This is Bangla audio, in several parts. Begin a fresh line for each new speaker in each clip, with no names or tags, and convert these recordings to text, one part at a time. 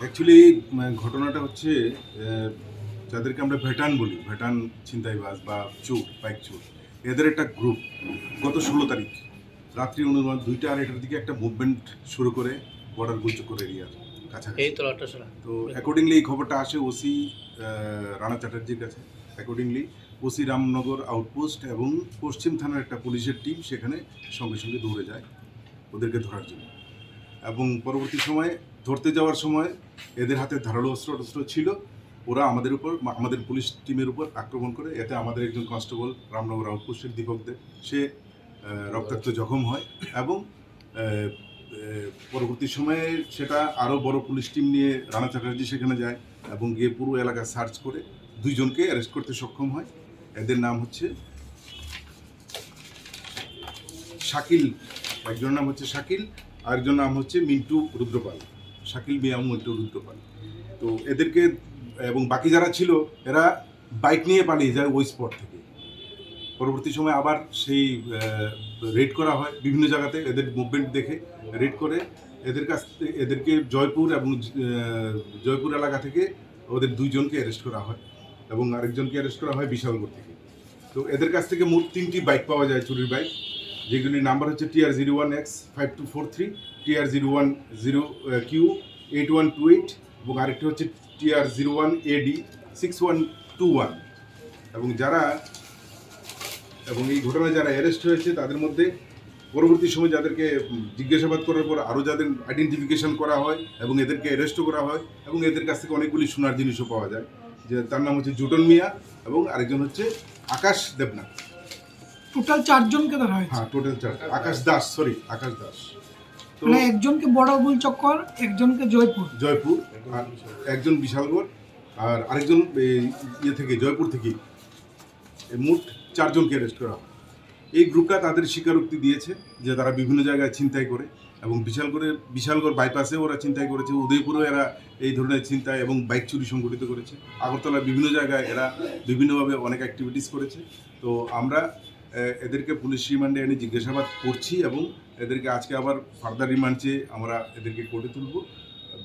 অ্যাকচুয়ালি ঘটনাটা হচ্ছে যাদেরকে আমরা ভেটান বলি ভেটান ছিনতাইবাজ বা চোর বাইক চোর এদের একটা গ্রুপ গত ষোলো তারিখ রাত্রি অনুমান দুইটা আড়াইটার দিকে একটা মুভমেন্ট শুরু করে বর্ডার গুলচক্কর এরিয়ার কাছাকাছি।
তো
তো অ্যাকর্ডিংলি এই খবরটা আসে ওসি রানা চ্যাটার্জির কাছে। অ্যাকর্ডিংলি ওসি রামনগর আউটপোস্ট এবং পশ্চিম থানার একটা পুলিশের টিম সেখানে সঙ্গে সঙ্গে দৌড়ে যায় ওদেরকে ধরার জন্য। এবং পরবর্তী সময়ে ধরতে যাওয়ার সময় এদের হাতে ধারালো অস্ত্র টস্ত্র ছিল। ওরা আমাদের উপর, আমাদের পুলিশ টিমের উপর আক্রমণ করে। এতে আমাদের একজন কনস্টেবল রামনগর আউটপোস্টের দীপক দেব সে রক্তাক্ত জখম হয় এবং পরবর্তী সময়ে সেটা আরও বড় পুলিশ টিম নিয়ে রানা চ্যাটার্জি সেখানে যায় এবং গিয়ে পুরো এলাকা সার্চ করে দুইজনকে অ্যারেস্ট করতে সক্ষম হয়। এদের নাম হচ্ছে শাকিল, একজনের নাম হচ্ছে শাকিল আরেকজন নাম হচ্ছে মিন্টু রুদ্রপাল। শাকিল মিয়াম মিন্টু রুদ্রপাল তো এদেরকে, এবং বাকি যারা ছিল, এরা বাইক নিয়ে পালিয়ে যায় ওই স্পট থেকে। পরবর্তী সময় আবার সেই রেড করা হয় বিভিন্ন জায়গাতে, এদের মুভমেন্ট দেখে রেড করে। এদের কাছ এদেরকে জয়পুর এবং জয়পুর এলাকা থেকে ওদের দুইজনকে অ্যারেস্ট করা হয় এবং আরেকজনকে অ্যারেস্ট করা হয় বিশালগড় থেকে। তো এদের কাছ থেকে মোট তিনটি বাইক পাওয়া যায় চুরির বাইক যেগুলির নাম্বার হচ্ছে TR zero one X five two four three TR zero one zero Q eight one two eight এবং আরেকটি হচ্ছে TR zero one AD six one two one এবং যারা, এবং এই ঘটনায় যারা অ্যারেস্ট হয়েছে, তাদের মধ্যে পরবর্তী সময় যাদেরকে জিজ্ঞাসাবাদ করার পর আরও যাদের আইডেন্টিফিকেশন করা হয় এবং এদেরকে অ্যারেস্টও করা হয় এবং এদের কাছ থেকে অনেকগুলি সোনার জিনিসও পাওয়া যায়। যে তার নাম হচ্ছে জুটন মিয়া এবং আরেকজন হচ্ছে আকাশ দেবনাথ।
টোটাল চারজনকে ধরা হয়েছে?
হ্যাঁ টোটাল চার আকাশ দাস সরি আকাশ দাস।
মানে একজনকে বড় গুল চক্কর একজনকে জয়পুর।
জয়পুর আর একজন বিশালগড় আর আরেকজন এই ইয়ে থেকে জয়পুর থেকে। এই মোট চারজনকে অ্যারেস্ট করা হয়। এই গ্রুপটা তাদের স্বীকারোক্তি দিয়েছে যে তারা বিভিন্ন জায়গায় ছিনতাই করে এবং বিশালগড়ের বিশালগড় বাইপাসে ওরা ছিনতাই করেছে। উদয়পুরেও এরা এই ধরনের ছিনতাই এবং বাইক চুরি সংগঠিত করেছে। আগরতলার বিভিন্ন জায়গায় এরা বিভিন্নভাবে অনেক অ্যাক্টিভিটিস করেছে। তো আমরা এদেরকে পুলিশ রিমান্ডে এনে জিজ্ঞাসাবাদ করছি এবং এদেরকে আজকে আবার ফার্দার রিমান্ড চেয়ে আমরা এদেরকে কোর্টে তুলব।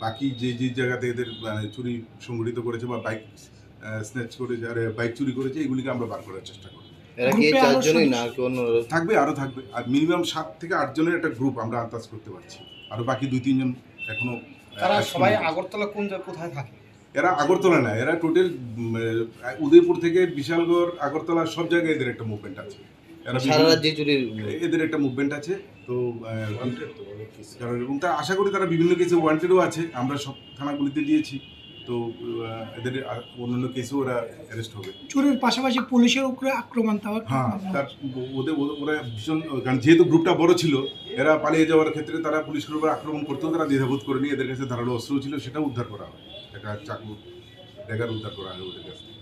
বাকি যে যে জায়গাতে এদের চুরি সংগঠিত করেছে বা বাইক স্ন্যাচ করেছে আর বাইক চুরি করেছে এগুলিকে আমরা বার করার চেষ্টা করব। থাকবে আরও থাকবে। আর মিনিমাম সাত থেকে আটজনের একটা গ্রুপ আমরা আন্দাজ করতে পারছি। আরও বাকি দুই তিনজন এখনও
তারা সবাই আগরতলা কোন জায়গা কোথায় থাকে?
এরা আগরতলা না এরা টোটাল উদয়পুর থেকে বিশালগড় আগরতলা সব জায়গায় এদের একটা মুভমেন্ট আছে। এদের একটা মুভমেন্ট আছে তো কারণ এবং তা আশা করি তারা বিভিন্ন কিছু ওয়ান্টেডও আছে আমরা সব থানাগুলিতে দিয়েছি। তো এদের অন্যান্য কেসেও ওরা অ্যারেস্ট হবে।
চোরের পাশাপাশি পুলিশের উপরে আক্রমণ তাও
হ্যাঁ তার ওদের ওদের- ওরা ভীষণ কারণ যেহেতু গ্রুপটা বড় ছিল এরা পালিয়ে যাওয়ার ক্ষেত্রে তারা পুলিশের উপর আক্রমণ করতেও তারা দ্বিধাবোধ করেনি। এদের কাছে ধারালো অস্ত্র ছিল সেটা উদ্ধার করা হয়। একটা চাকু ড্যাগার উদ্ধার করা হয় ওদের কাছে।